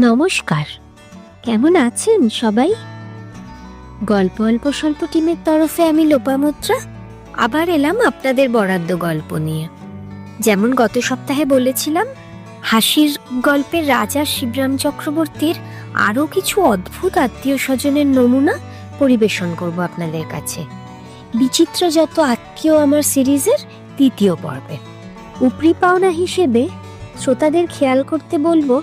নমস্কার। কেমন আছেন সবাই? গল্প অল্প স্বল্প টিমের তরফে আমি লোপামুদ্রা। আবার এলাম আপনাদের বরাদ্দ গল্প নিয়ে। যেমন গত সপ্তাহে বলেছিলাম, হাসির গল্পের রাজা শিবরাম চক্রবর্তীর আরও কিছু অদ্ভুত আত্মীয় স্বজনের নমুনা পরিবেশন করব আপনাদের কাছে। বিচিত্র যত আত্মীয় আমার সিরিজের তৃতীয় পর্বে। উপরি পাওনা হিসেবে শ্রোতাদের খেয়াল করতে বলব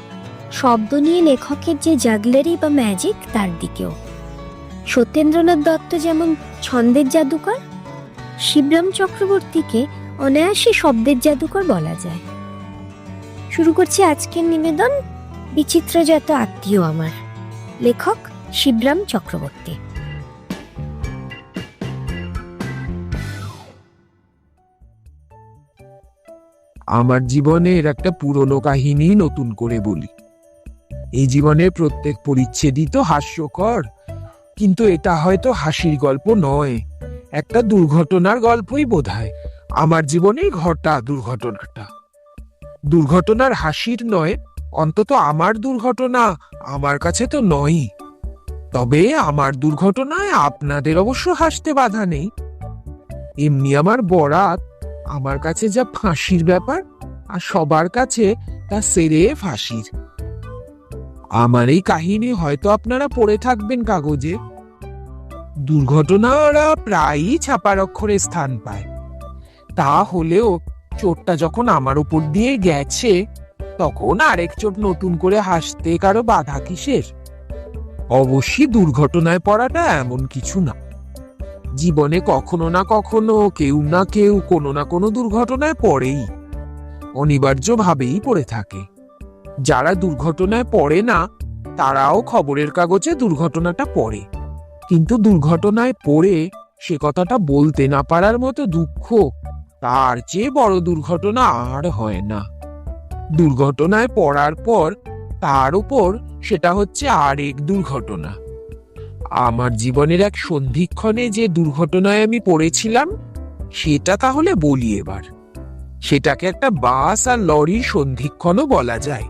শব্দ নিয়ে লেখকের যে জাগলারি বা ম্যাজিক তার দিকেও। সত্যেন্দ্রনাথ দত্ত যেমন ছন্দের জাদুকর, শিবরাম চক্রবর্তীকে অনায়াসে শব্দের জাদুকর বলা যায়। শুরু করছি আজকের নিবেদন, বিচিত্রজাত আত্মীয় আমার, লেখক শিবরাম চক্রবর্তী। আমার জীবনের একটা পুরনো কাহিনী নতুন করে বলি। এই জীবনের প্রত্যেক পরিচ্ছেদই তো হাস্যকর। কিন্তু এটা হয়তো হাসির গল্প নয়। একটা দুর্ঘটনার গল্পই বোধহয় আমার জীবনেই ঘটা দুর্ঘটনাটা। দুর্ঘটনার হাসির নয়, অন্তত আমার দুর্ঘটনা আমার কাছে তো নয়ই। তবে আমার দুর্ঘটনায় আপনাদের অবশ্য হাসতে বাধা নেই। এমনি আমার বরাত, আমার কাছে যা ফাঁসির ব্যাপার, আর সবার কাছে তা সেরে ফাঁসির। আমার এই কাহিনী হয়তো আপনারা পড়ে থাকবেন কাগজে। দুর্ঘটনারা প্রায়ই ছাপার অক্ষরে স্থান পায়। তা হলেও চোটটা যখন আমার উপর দিয়ে গেছে, তখন আরেক চোট নতুন করে হাসতে কারও বাধা কিসের? অবশ্যই দুর্ঘটনায় পড়াটা এমন কিছু না। জীবনে কখনো না কখনো কেউ না কেউ কোনো না কোনো দুর্ঘটনায় পড়েই, অনিবার্যভাবেই পড়ে থাকে। যারা দুর্ঘটনায় পড়ে না, তারাও খবরের কাগজে দুর্ঘটনাটা পড়ে। কিন্তু দুর্ঘটনায় পড়ে সে কথাটা বলতে না পারার মতো দুঃখ তার চেয়ে বড় দুর্ঘটনা আর হয় না। দুর্ঘটনায় পড়ার পর তার উপর সেটা হচ্ছে আরেক দুর্ঘটনা। আমার জীবনের এক সন্ধিক্ষণে যে দুর্ঘটনায় আমি পড়েছিলাম, সেটা তাহলে বলি এবার। সেটাকে একটা বাস আর লরির সন্ধিক্ষণও বলা যায়।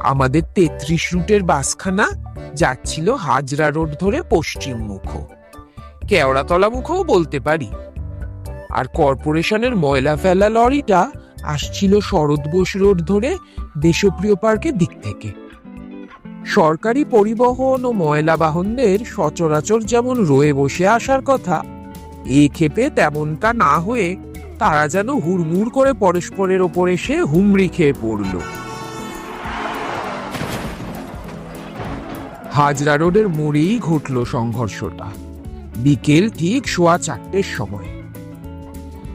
আমাদের তেত্রিশ রুটের বাসখানা যাচ্ছিল হাজরা রোড ধরে পশ্চিম মুখ। কেওড়াতলা মুখও বলতে পারি। আর কর্পোরেশনের ময়লা ফেলা লরিটা আসছিল শরৎ বোস রোড ধরে দেশপ্রিয় পার্কের দিক থেকে। সরকারি পরিবহন ও ময়লা বাহনদের সচরাচর যেমন রয়ে বসে আসার কথা, এ ক্ষেপে তেমনটা না হয়ে তারা যেন হুড়মুড় করে পরস্পরের ওপর এসে হুমড়ি খেয়ে পড়ল। হাজরা রোডের মোড়েই ঘটল সংঘর্ষটা। বিকেল ঠিক সোয়া চারটের সময়।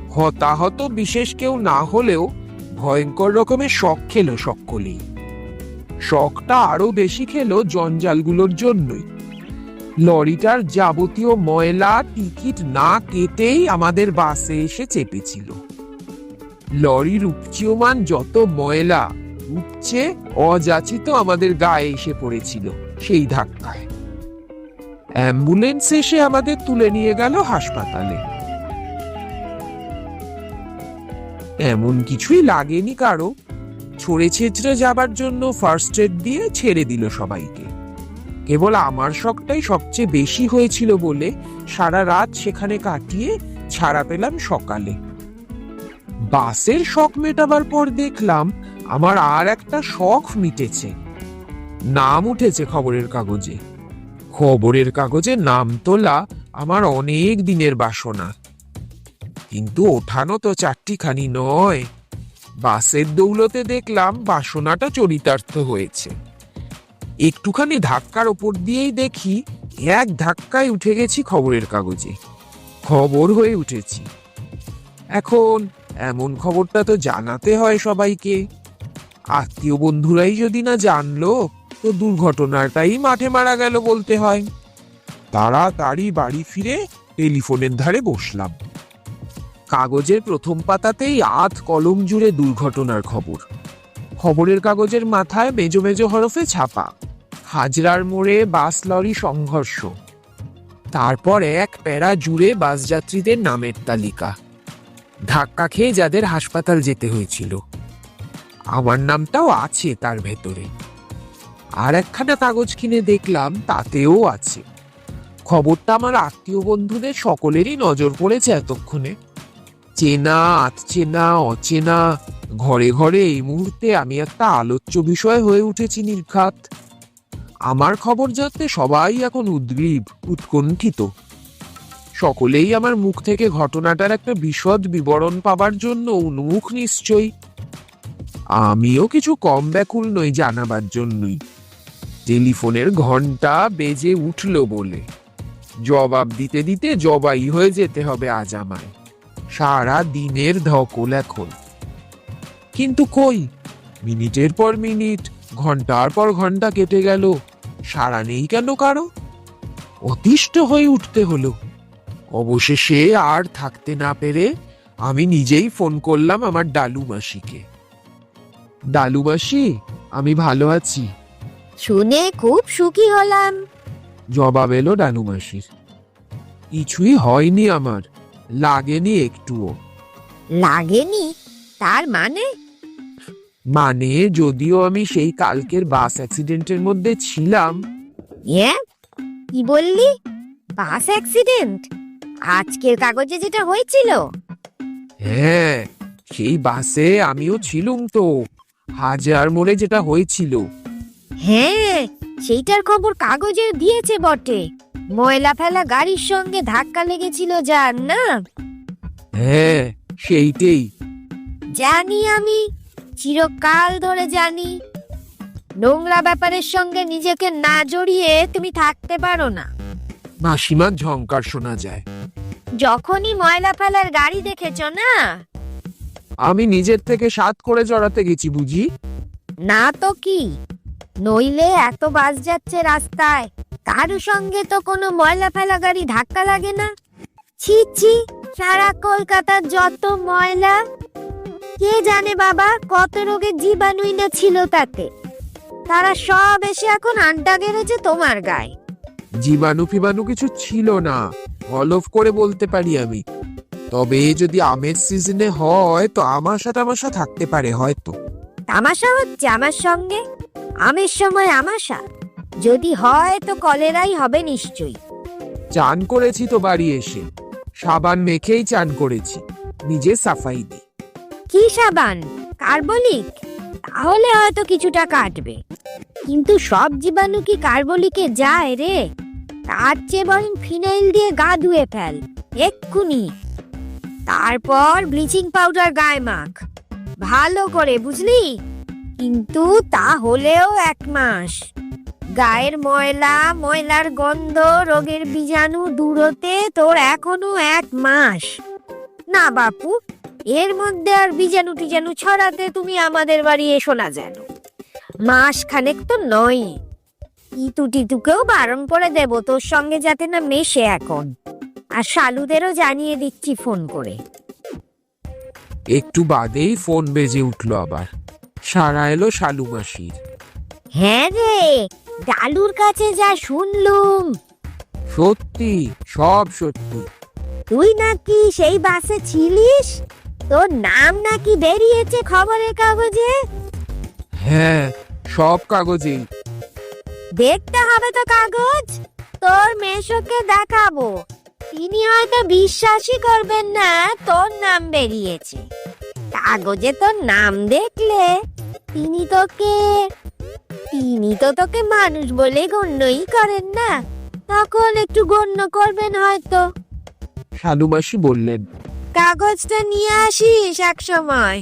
হতাহত বিশেষ কেউ না হলেও ভয়ঙ্কর রকমের শখ খেল সকলেই। শখটা আরও বেশি খেলো জঞ্জালগুলোর জন্যই। লরিটার যাবতীয় ময়লা, টিকিট না কেটেই আমাদের বাসে এসে চেপেছিল। লরির উপচিয়মান যত ময়লা উপচে, অযাচিত আমাদের গায়ে এসে পড়েছিল। সেই ধাক্কায়। অ্যাম্বুলেন্স এসে আমাদের তুলে নিয়ে গেল হাসপাতালে। এমন কিছুই লাগেনি কারও। ছড়ে ছেঁচড়ে যাবার জন্য ফার্স্ট এড দিয়ে ছেড়ে দিল সবাইকে। কেবল আমার শখটাই সবচেয়ে বেশি হয়েছিল বলে সারা রাত সেখানে কাটিয়ে ছাড়া পেলাম সকালে। বাসের শখ মেটাবার পর দেখলাম আমার আর একটা শখ মিটেছে। নাম উঠেছে খবরের কাগজে। খবরের কাগজে নাম তোলা আমার অনেক দিনের বাসনা। কিন্তু ওঠানো তো চারটিখানি নয়। বাসের দৌলতে দেখলাম বাসনাটা চরিতার্থ হয়েছে। একটুখানি ধাক্কার ওপর দিয়েই দেখি এক ধাক্কায় উঠে গেছি খবরের কাগজে। খবর হয়ে উঠেছি। এখন এমন খবরটা তো জানাতে হয় সবাইকে। আত্মীয় বন্ধুরাই যদি না জানলো তো দুর্ঘটনাটাই মাঠে মারা গেল বলতে হয়। তাড়াতাড়ি বাড়ি ফিরে টেলিফোনের ধারে বসলাম। কাগজের প্রথম পাতাতেই আধ কলম জুড়ে দুর্ঘটনার খবর। খবরের কাগজের মাথায় মেজো মেজো হরফে ছাপা, হাজরার মোড়ে বাস লরি সংঘর্ষ। তারপর এক প্যারা জুড়ে বাস যাত্রীদের নামের তালিকা। ধাক্কা খেয়ে যাদের হাসপাতাল যেতে হয়েছিল। আমার নামটাও আছে তার ভেতরে। আর একখানা কাগজ কিনে দেখলাম তাতেও আছে। খবরটা আমার আত্মীয় বন্ধুদের সকলেরই নজর পড়েছে এতক্ষণে। চেনা আতচেনা অচেনা, ঘরে ঘরে এই মুহূর্তে আমি একটা আলোচ্য বিষয় হয়ে উঠেছি নির্ঘাত। আমার খবর জানতে সবাই এখন উদ্গ্রীব, উৎকণ্ঠিত। সকলেই আমার মুখ থেকে ঘটনাটার একটা বিশদ বিবরণ পাবার জন্য উন্মুখ নিশ্চয়ই। আমিও কিছু কম ব্যাকুল নই জানাবার জন্যই। টেলিফোনের ঘণ্টা বেজে উঠল বলে। জবাব দিতে দিতে জবাই হয়ে যেতে হবে আজ আমায়। সারা দিনের ধকল এখন। কিন্তু কই? মিনিটের পর মিনিট, ঘণ্টার পর ঘণ্টা কেটে গেল। সারা নেই কেন কারও? অতিষ্ঠ হয়ে উঠতে হলো। অবশেষে আর থাকতে না পেরে আমি নিজেই ফোন করলাম আমার ডালু মাসিকে। ডালু মাসি, আমি ভালো আছি। শুনে খুব সুখী হলাম। জবাব এলো ডালু মাসির। কিছুই হয়নি আমার লাগেনি একটুও। লাগেনি? তার মানে? মানে যদিও আমি সেই কালকের বাস অ্যাক্সিডেন্টের মধ্যে ছিলাম। হ্যাঁ? কি বললি? Bus accident? আজকের কাগজে যেটা হয়েছিল? হ্যাঁ সেই বাসে আমিও ছিলুম তো। হাজার মোড়ে যেটা হয়েছিল। হ্যাঁ সেইটার খবর কাগজে দিয়েছে বটে। ময়লা ফেলা গাড়ির সঙ্গে ধাক্কা লেগেছিল যার না হ্যাঁ সেইটাই। জানি আমি চিরকাল ধরে জানি। নোংরা ব্যাপারের সঙ্গে নিজেকে না জড়িয়ে তুমি থাকতে পারো না। মাসিমার ঝংকার শোনা যায়। যখনই ময়লা ফেলার গাড়ি দেখেছ না? আমি নিজের থেকে সাত করে জড়াতে গেছি বুঝি? না তো কি? নইলে এত বাস যাচ্ছে রাস্তায়। কারও সঙ্গে তো কোনো ময়লা ফেলা গাড়ি ধাক্কা লাগে না। ছি ছি সারা কলকাতার যত ময়লা। কে জানে বাবা কত রোগের জীবাণুই না ছিল তাতে। তারা সব এসে এখন আড্ডা গেড়েছে তোমার গায়ে। জীবাণু ফিবাণু কিছু ছিল না হলফ করে বলতে পারি আমি। তবে যদি আমের সিজনে হয় তো আমাশা টামাশা থাকতে পারে হয়তো। তামাশা হচ্ছে আমার সঙ্গে। আমের সময় আমাশা। যদি হয় তো কলেরাই হবে নিশ্চয়ই। চান করেছি তো বাড়ি এসে। সাবান মেখেই চান করেছি। নিজে সাফাই দি। কি সাবান? কার্বলিক? তাহলে হয়তো কিছুটা কাটবে। কিন্তু সব জীবাণু কি কার্বলিকে যায় রে? তার চেয়ে বরং ফিনাইল দিয়ে গা ধুয়ে ফেল এক্ষুনি। তারপর ব্লিচিং পাউডার গায়ে মাখ। ভালো করে বুঝলি? কিন্তু তা হলেও এক মাস। গায়ের ময়লা, ময়লার গন্ধ, রোগের বীজাণু দূরতে তোর এখনও এক মাস। না বাপু, এর মধ্যে আর বীজাণু টিজাণু ছড়াতে তুমি আমাদের বাড়ি এসো না যেন। মাস খানেক তো নয়। ইতু টিতুকেও বারণ করে দেব, তোর সঙ্গে যাতে না মেশে এখন। আর শালুদেরও জানিয়ে দিচ্ছি ফোন করে। একটু বাদেই ফোন বেজে উঠল আবার। সারা এলো শালু মাসির। হ্যাঁ রে ডালুর কাছে যা শুনলুম। সত্যি সব সত্যি। তুই নাকি সেই বাসে ছিলিস? তোর নাম নাকি বেরিয়েছে খবরের কাগজে? হ্যাঁ সব কাগজেই। দেখতে হবে তো কাগজ তোর মেশোকে দেখাবো। তিনি হয়তো বিশ্বাসই করবেন না তোর নাম বেরিয়েছে। কাগজে তোর নাম দেখলে তিনি তোকে তিনি তো তোকে মানুষ বলে গণ্যই করেন না। তখন একটু গণ্য করবেন হয়তো। মাসি বললেন কাগজটা নিয়ে আসিস এক সময়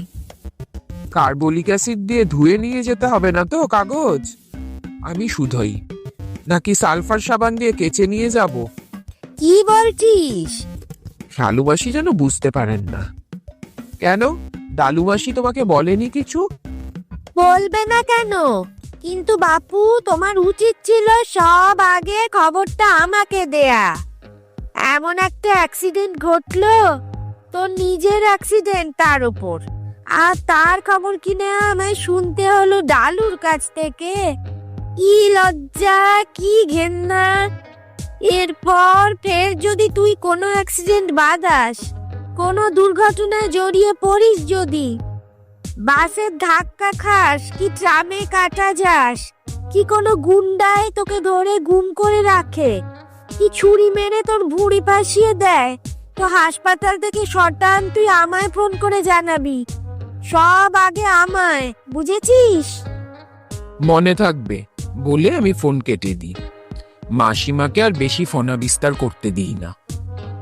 কার্বলিক অ্যাসিড দিয়ে ধুয়ে নিয়ে যেতে হবে না তো কাগজ? আমি শুধোই নাকি সালফার সাবান দিয়ে কেচে নিয়ে যাব? কি বলছিস? শালু মাসি যেন বুঝতে পারেন না। কেন? ডালু তোমাকে বলেনি কিছু? বলবে না কেন? কিন্তু বাপু, তোমার উচিত ছিল সব আগে খবরটা আমাকে দেয়া। এমন একটা অ্যাক্সিডেন্ট ঘটলো তোর নিজের অ্যাক্সিডেন্ট তার উপর। আর তার খবর কিনে আমায় শুনতে হলো ডালুর কাছ থেকে। কি লজ্জা, কি ঘেন্না। এরপর ফের যদি তুই কোনো অ্যাক্সিডেন্ট বাদাস কোনো দুর্ঘটনায় জড়িয়ে পড়িস যদি বাসের ধাক্কা খাস কি ট্রামে কাটা যাস কি কোনো গুন্ডায় তোকে ধরে গুম করে রাখে কি ছুরি মেরে তোর ভুঁড়ি ফাঁসিয়ে দেয় তো হাসপাতাল থেকে শটান তুই আমায় ফোন করে জানাবি সব আগে আমায় বুঝেছিস? মনে থাকবে বলে আমি ফোন কেটে দিই। মাসিমাকে আর বেশি ফোনা বিস্তার করতে দিই না।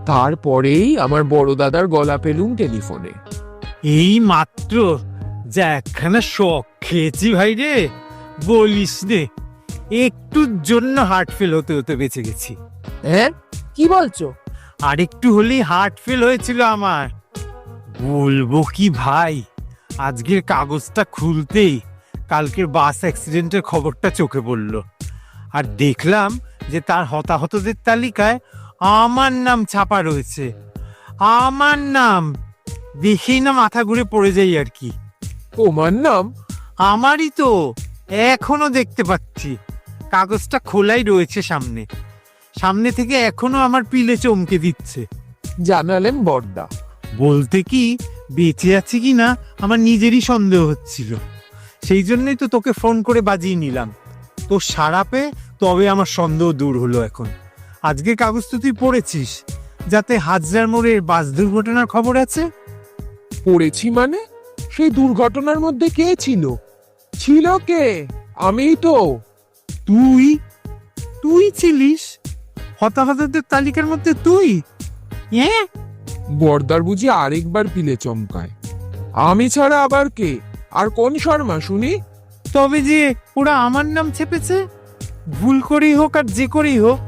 তারপরেই আমার বড় দাদার গলা পেলুম টেলিফোনে। এই মাত্র? যা একখানা শখ খেয়েছি ভাই রে বলিস নে। একটুর জন্য হার্ট ফেল হতে হতে বেঁচে গেছি। হ্যাঁ কি বলছো? আর একটু হলেই হার্ট ফেল হয়েছিল আমার। বলব কি ভাই আজকের কাগজটা খুলতেই কালকের বাস অ্যাক্সিডেন্টের খবরটা চোখে পড়ল। আর দেখলাম যে তার হতাহতদের তালিকায় আমার নাম ছাপা রয়েছে। আমার নাম দেখেই না মাথা ঘুরে পড়ে যাই আর কি। তোমার নাম? আমারই তো এখনও দেখতে পাচ্ছি। কাগজটা খোলাই রয়েছে সামনে। সামনে থেকে এখনও আমার পিলে চমকে দিচ্ছে। জানালেন বর্দা। বলতে কি বেঁচে আছি কি না আমার নিজেরই সন্দেহ হচ্ছিল। সেই জন্যই তো তোকে ফোন করে বাজিয়ে নিলাম। তোর সারা পেয়ে তবে আমার সন্দেহ দূর হলো এখন। আজকে কাগজ তো তুই পড়েছিস যাতে হাজরার মোড়ের বাস দুর্ঘটনার খবর আছে? পড়েছি মানে? সেই দুর্ঘটনার মধ্যে কে ছিল? ছিল কে? আমিই তো। তুই? তুই ছিলিস? হতাহতদের তালিকার মধ্যে তুই? হ্যাঁ বর্দার বুঝি আরেকবার পিলে চমকায়। আমি ছাড়া আবার কে? আর কোন শর্মা, শুনি? তবে যে ওরা আমার নাম ছেপেছে? ভুল করেই হোক আর যে করেই হোক,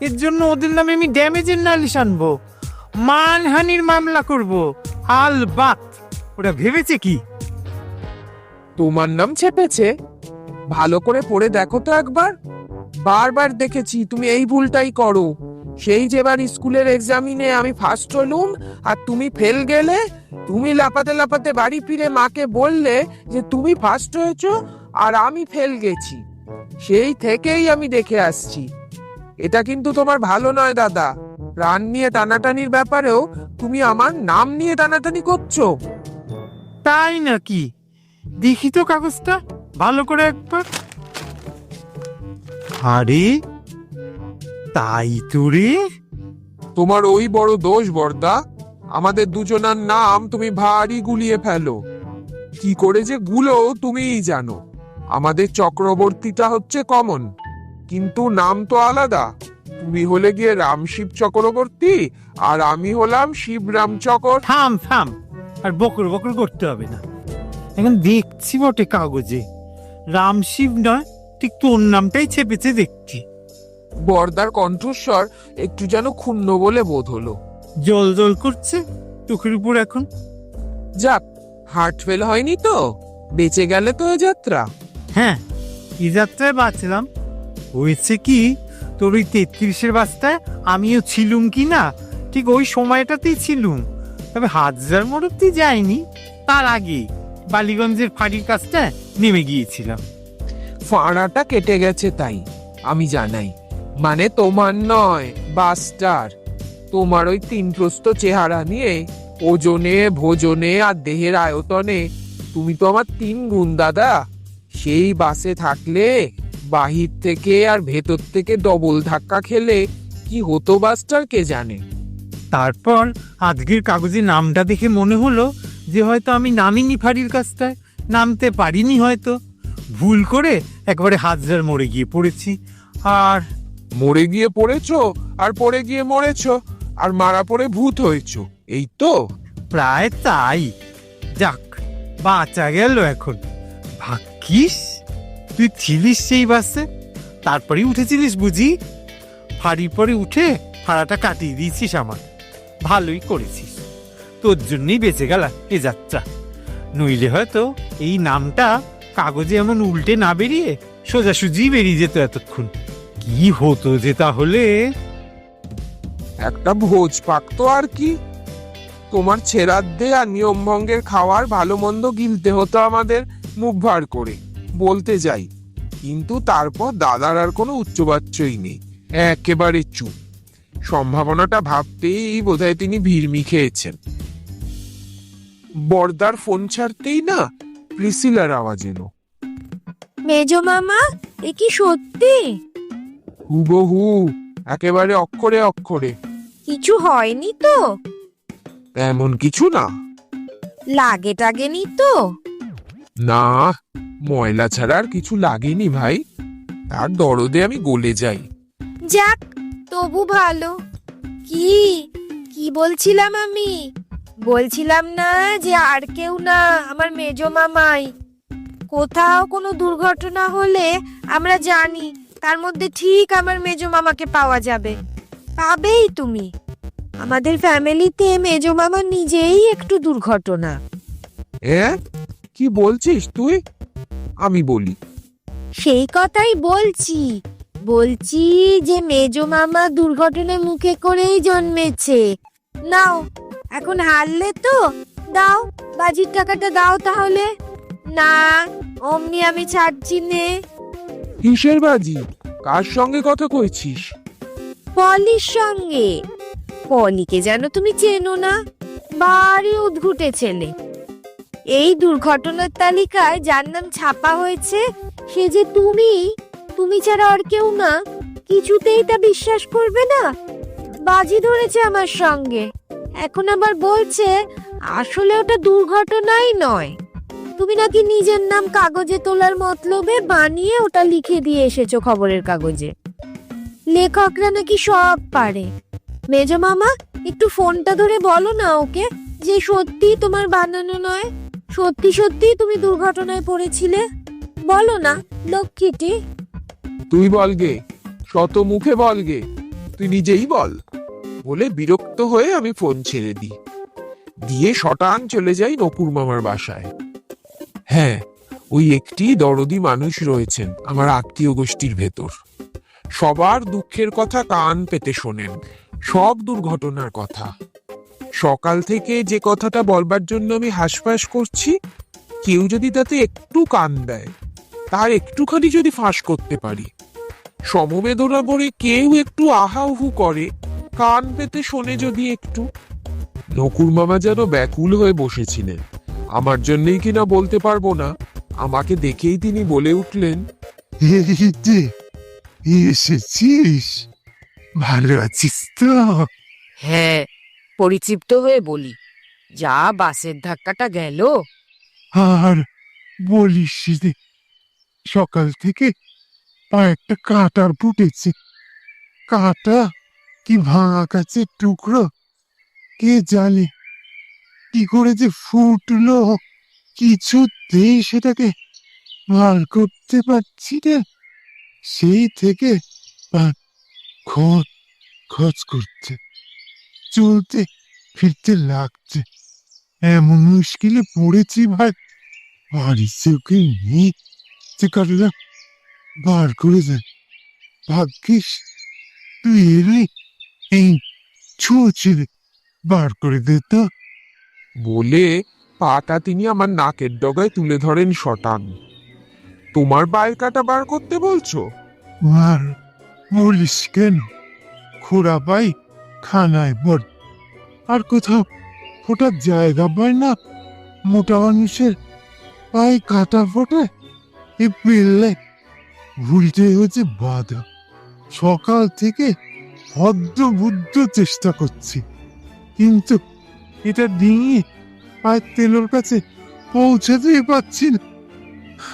এর জন্য ওদের নামে আমি ড্যামেজের নালিশ আনব। মানহানির মামলা করব। আল বাত ওরা ভেবেছে কি? তোমার নাম ছেপেছে ভালো করে পড়ে দেখো তো একবার। বারবার দেখেছি, তুমি এই ভুলটাই করো। সেই যেবার স্কুলের এক্সামিনে আমি ফার্স্ট হলুম, আর তুমি ফেল গেলে, তুমি লাপাতে লাপাতে বাড়ি ফিরে মাকে বললে যে তুমি ফার্স্ট হয়েছো, আর আমি ফেল গেছি। সেই থেকেই আমি দেখে আসছি। এটা কিন্তু তোমার ভালো নয় দাদা। প্রাণ নিয়ে টানাটানির ব্যাপারেও তুমি আমার নাম নিয়ে টানাটানি করছ। তাই নাকি? দেখি তো কাগজটা ভালো করে একবার। আরে তাই তো রে। তোমার ওই বড় দোষ বর্দা। আমাদের দুজনার নাম তুমি ভারী গুলিয়ে ফেলো। কি করে যে গুলো তুমিই জানো। আমাদের চক্রবর্তীটা হচ্ছে কমন কিন্তু নাম তো আলাদা। তুমি হলে গিয়ে রামশিব চক্রবর্তী আর আমি হলাম শিবরাম চক্র থাম থাম। আর বকর বকর করতে হবে না। এখন দেখছি বটে কাগজে। রাম শিব নয় ঠিক তোর নামটাই ছেপেছে দেখছি। বর্দার কণ্ঠস্বর একটু যেন ক্ষুণ্ণ বলে বোধ হলো। জল জল করছে চোখের উপর এখন। যাক হার্ট ফেল হয়নি তো? বেঁচে গেলে তো এ যাত্রা। হ্যাঁ কি যাত্রায় বাঁচলাম। হয়েছে কি তোর ওই তেত্রিশের বাসটায় আমিও ছিলুম কি না? ঠিক ওই সময়টাতেই ছিলুম। তবে হাজার মোড়বতি যায়নি, তার আগে বালিগঞ্জের ফাঁড়ির কাজটা নেমে গিয়েছিলাম। ফাঁড়াটা কেটে গেছে তাই, আমি জানাই। মানে তোমার নয়, বাসটার। তোমার ওই তিন প্রস্ত চেহারা নিয়ে, ওজনে, ভোজনে আর দেহের আয়তনে। তুমি তো আমার তিন গুণ দাদা। সেই বাসে থাকলে, বাহির থেকে আর ভেতর থেকে ডবল ধাক্কা খেলে, কি হতো বাসটার কে জানে? তারপর আজকের কাগজে নামটা দেখে মনে হলো যে হয়তো আমি নামিনি ফাঁড়ির কাজটায়। নামতে পারিনি হয়তো। ভুল করে একবারে হাজার মরে গিয়ে পড়েছি। আর মরে গিয়ে পড়েছ আর পড়ে গিয়ে মরেছ আর মারা পড়ে ভূত হয়েছো। এই তো। প্রায় তাই। যাক বাঁচা গেল এখন। ভাগ্যিস তুই ছিলিস সেই বাসে। তারপরে উঠেছিলিস বুঝি? ফাড়ির পরে উঠে ভাড়াটা কাটিয়ে দিয়েছিস আমার ভালোই করেছিস। তোর জন্যই বেঁচে গেল এ যাত্রা। নইলে হয়তো এই নামটা কাগজে এমন উল্টে না বেরিয়ে সোজাসুজি বেরিয়ে যেত এতক্ষণ। কি হতো যে তাহলে? একটা ভোজ পাকতো আর কি। তোমার ছেড়াদ্দে আর নিয়ম ভঙ্গের খাওয়ার ভালো মন্দ গিলতে হতো আমাদের মুখ ভার করে, বলতে যাই। কিন্তু তারপর দাদার আর কোনো উচ্চবাচ্যই নেই, একেবারে চুপ। সম্ভাবনাটা ভাবতেই বোধহয় তিনি ভিড়মি খেয়েছেন। বর্দার ফোন ছাড়তেই না প্রিসিলার আওয়াজ এলো। মেজো মামা এ কি সত্যি? হুবহু একেবারে অক্ষরে অক্ষরে। কিছু হয়নি তো? এমন কিছু না। লাগে টাগেনি তো? না ময়লা ছাড়া আর কিছু লাগেনি ভাই। তার দরদে আমি গলে যাই। যাক তবু ভালো। কি? কি বলছিলাম আমি? বলছিলাম না যে আর কেউ না আমার মেজো মামাই। কোথাও কোনো দুর্ঘটনা হলে আমরা জানি তার মধ্যে ঠিক আমার মেজো মামাকে পাওয়া যাবে। পাবেই তুমি। আমাদের ফ্যামিলিতে মেজো মামা নিজেই একটু দুর্ঘটনা। এ? কি বলছিস তুই? আমি বলি। সেই কথাই বলছি। বলছি যে মেজো মামা দুর্ঘটনার মুখে করেই জন্মেছে। নাও এখন হারলে তো? দাও বাজির টাকাটা দাও তাহলে। না অমনি আমি ছাড়ছি নে। কিসের বাজি? কার সঙ্গে কথা কইছিস? পলির সঙ্গে। পলিকে যেন তুমি চেনো না বাড়ি উদ্ঘুটে ছেলে এই দুর্ঘটনার তালিকায় যার নাম ছাপা হয়েছে সে যে তুমি তুমি ছাড়া আর কেউ না, কিছুতেই তা বিশ্বাস করবে না। বাজি ধরেছে আমার সঙ্গে। এখন আবার বলছে, আসলে ওটা দুর্ঘটনাই নয়। তুমি নাকি নিজের নাম কাগজে তোলার মতলবে বানিয়ে ওটা লিখে দিয়ে এসেছ খবরের কাগজে। লেখকরা নাকি সব পারে। মেজ মামা, একটু ফোনটা ধরে বলো না ওকে যে সত্যি তোমার বানানো নয়, সত্যি সত্যি তুমি দুর্ঘটনায় পড়েছিলে। বলো না, লক্ষ্মীটি। তুই বল গে শত মুখে বল গে, তুই নিজেই বল, বলে বিরক্ত হয়ে আমি ফোন ছেড়ে দিই। দিয়ে শটান চলে যাই নকুর মামার বাসায়। হ্যাঁ ওই একটি দরদি মানুষ রয়েছেন আমার আত্মীয় গোষ্ঠীর ভেতর। সবার দুঃখের কথা কান পেতে শোনেন, সব দুর্ঘটনার কথা। সকাল থেকে যে কথাটা বলবার জন্য আমি হাসফাস করছি, কেউ যদি তাতে একটু কান দেয়, তার একটুখানি যদি ফাঁস করতে পারি সমবেদনা ভরে কেউ একটু আহাউহু করে কান পেতে শোনে যদি একটু। নকুর মামা যেন ব্যাকুল হয়ে বসেছিলেন। আমার জন্যই কিনা বলতে পারব না আমাকে দেখেই তিনি বলে উঠলেন এসেছিস? ভালো আছিস তো? হ্যাঁ পরিতৃপ্ত হয়ে বলি যা বাসের ধাক্কাটা গেল। আর বলিস রে সকাল থেকে পা একটা কাঁটার ফুটেছে। কাঁটা কি ভাঙা কাছে টুকরো? কে জানে? কি করে যে ফুটলো? কিছুতেই সেটাকে বার করতে পারছি না। সেই থেকে খচ করছে। চলতে ফিরতে লাগছে। এমন মুশকিলে পড়েছি ভাই। বাড়ির চোখে নেই যে কারোরা বার করে দেয় ভাগ্যিস তুই এলি। এই ছুঁচে বার করে দে তো। বলে পাটা তিনি আমার নাকের ডগায় তুলে ধরেন শটান তোমার পায়ের কাটা বার করতে বলছো? আর বলিস কেন? খোড়া পাই খানায় বড় আর কোথাও ফোটার জায়গা পায় না? মোটা মানুষের পায়ে কাটা ফোটে? এ পেললে ভুলতে হচ্ছে বাধা। সকাল থেকে ভদ্র বুদ্ধ চেষ্টা করছি। কিন্তু এটা ডিঙিয়ে পায়ের তেলোর কাছে পৌঁছাতেই পারছি না।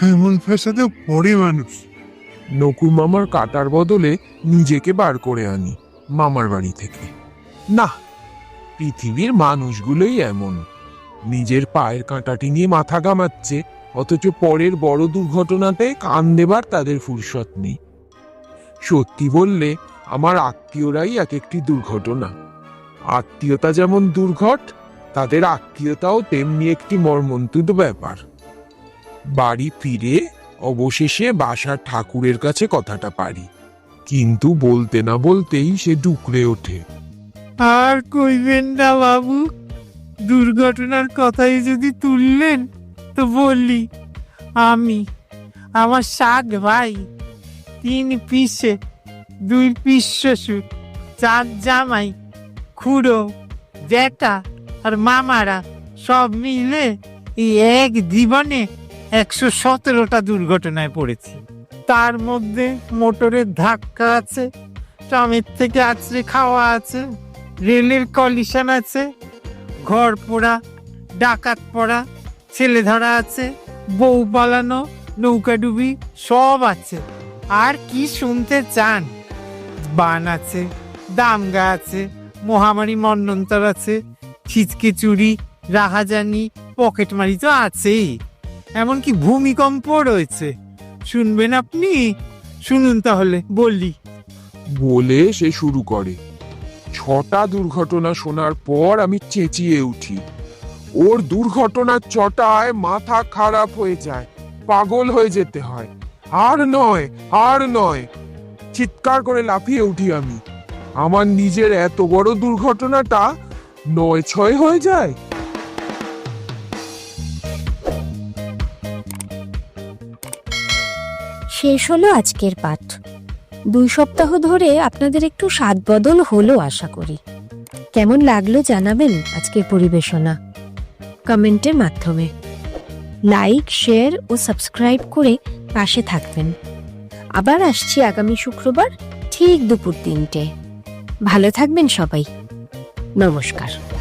এমন ফেসাতেও পড়ে মানুষ। নকুর মামার কাটার বদলে নিজেকে বার করে আনি মামার বাড়ি থেকে। না, পৃথিবীর মানুষগুলোই এমন। নিজের পায়ের কাঁটাটি নিয়ে মাথা গামাচ্ছে অথচ পরের বড় দুর্ঘটনাতে কান দেবার তাদের ফুরসত নেই। সত্যি বললে, আমার আত্মীয়রাই এক একটি দুর্ঘটনা। আত্মীয়তা যেমন দুর্ঘট, তাদের আত্মীয়তাও তেমনি একটি মর্মন্তুদ ব্যাপার। বাড়ি ফিরে অবশেষে বাসার ঠাকুরের কাছে কথাটা পারি। কিন্তু বলতে না বলতেই সে ডুকরে ওঠে। আর কইবেন না বাবু, দুর্ঘটনার কথাই যদি তুললেন তো বললি, আমি, আমার শাক ভাই, তিন পিসে, দুই পিস শ্বশুর, চার জামাই, খুড়ো, জ্যাঠা আর মামারা, সব মিলে এই এক জীবনে একশো সতেরোটা দুর্ঘটনায় পড়েছি। তার মধ্যে মোটরের ধাক্কা আছে ট্রামের থেকে আছড়ে খাওয়া আছে, রেলের কলিশন আছে, ঘর পোড়া, ডাকাত পড়া ছেলে ধরা আছে, বউ পালানো নৌকাডুবি সব আছে। আর কি শুনতে চান? বান আছে দামগা আছে, মহামারী মন্নন্তর আছে, ছিচকে চুরি, রাহাজানি পকেটমারি তো আছেই। এমনকি ভূমিকম্প রয়েছে। শুনবেন আপনি? শুনুন তাহলে বললি বলে সে শুরু করে। ছটা দুর্ঘটনা শোনার পর আমি চেঁচিয়ে উঠি। ওর দুর্ঘটনার চটায় মাথা খারাপ হয়ে যায়, পাগল হয়ে যেতে হয়। আর নয় আর নয়, চিৎকার করে লাফিয়ে উঠি আমি। আমার নিজের এত বড় দুর্ঘটনাটা নয় ছয় হয়ে যায়। শেষ হলো আজকের পাঠ। দুই সপ্তাহ ধরে আপনাদের একটু স্বাদ বদল হলো আশা করি। কেমন লাগল জানাবেন আজকের পরিবেশনা। কমেন্টের মাধ্যমে। লাইক, শেয়ার ও সাবস্ক্রাইব করে পাশে থাকবেন। আবার আসছি আগামী শুক্রবার ঠিক দুপুর তিনটে। ভালো থাকবেন সবাই। নমস্কার।